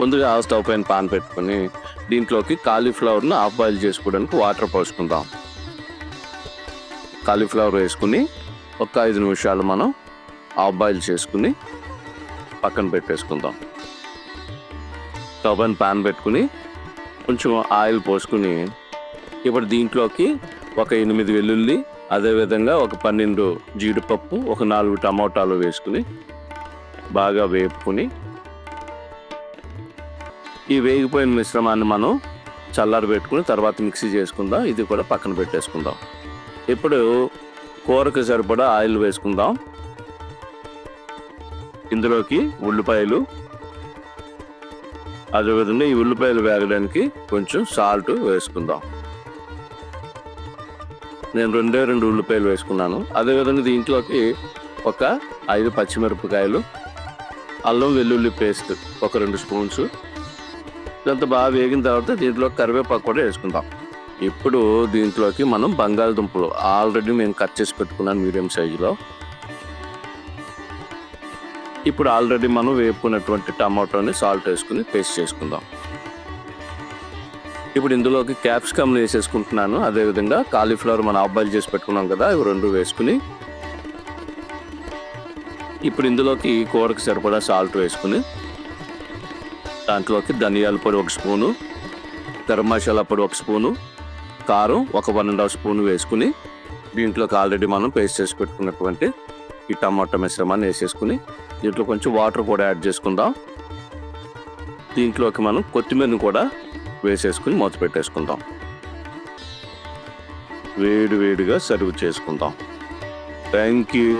ముందుగా స్టవ్ పైన పాన్ పెట్టుకొని దీంట్లోకి కాలీఫ్లవర్ను హాఫ్ బాయిల్ చేసుకోవడానికి వాటర్ పోసుకుందాం. కాలీఫ్లవర్ వేసుకుని ఒక ఐదు నిమిషాలు మనం హాఫ్ బాయిల్ చేసుకుని పక్కన పెట్టేసుకుందాం. స్టవ్ పైన పాన్ పెట్టుకుని కొంచెం ఆయిల్ పోసుకుని ఇప్పుడు దీంట్లోకి ఒక ఎనిమిది వెల్లుల్లి అదేవిధంగా ఒక పన్నెండు జీడిపప్పు ఒక నాలుగు టమోటాలు వేసుకుని బాగా వేపుకుని ఈ వేగిపోయిన మిశ్రమాన్ని మనం చల్లారి పెట్టుకుని తర్వాత మిక్సీ చేసుకుందాం. ఇది కూడా పక్కన పెట్టేసుకుందాం. ఇప్పుడు కూరకు సరిపడా ఆయిల్ వేసుకుందాం. ఇందులోకి ఉల్లిపాయలు. అదేవిధంగా ఈ ఉల్లిపాయలు వేగడానికి కొంచెం సాల్ట్ వేసుకుందాం. నేను రెండే రెండు ఉల్లిపాయలు వేసుకున్నాను. అదేవిధంగా దీంట్లోకి ఒక ఐదు పచ్చిమిరపకాయలు అల్లం వెల్లుల్లి పేస్ట్ ఒక రెండు స్పూన్స్ ఇదంతా బాగా వేగిన తర్వాత దీంట్లో కరివేపాకు కూడా వేసుకుందాం. ఇప్పుడు దీంట్లోకి మనం బంగాళదుంపలు ఆల్రెడీ మేము కట్ చేసి పెట్టుకున్నాను మీడియం సైజులో. ఇప్పుడు ఆల్రెడీ మనం వేపుకున్నటువంటి టమాటోని సాల్ట్ వేసుకుని పేస్ట్ చేసుకుందాం. ఇప్పుడు ఇందులోకి క్యాప్సికమ్ని వేసేసుకుంటున్నాను. అదేవిధంగా కాలీఫ్లవర్ మనం అబ్బాయిల్ చేసి పెట్టుకున్నాం కదా ఇవి రెండు వేసుకుని. ఇప్పుడు ఇందులోకి కూరకు సరిపడా సాల్ట్ వేసుకుని దాంట్లోకి ధనియాల పొడి ఒక స్పూను గరం మసాలా పొడి ఒక స్పూను కారం ఒక వన్ అండ్ హాఫ్ స్పూన్ వేసుకుని దీంట్లోకి ఆల్రెడీ మనం పేస్ట్ చేసి పెట్టుకున్నటువంటి ఈ టమాటా మిశ్రమాన్ని వేసేసుకుని దీంట్లో కొంచెం వాటర్ కూడా యాడ్ చేసుకుందాం. దీంట్లోకి మనం కొత్తిమీరని కూడా వేసేసుకుని మూత పెట్టేసుకుందాం. వేడి వేడిగా సర్వ్ చేసుకుందాం. Thank you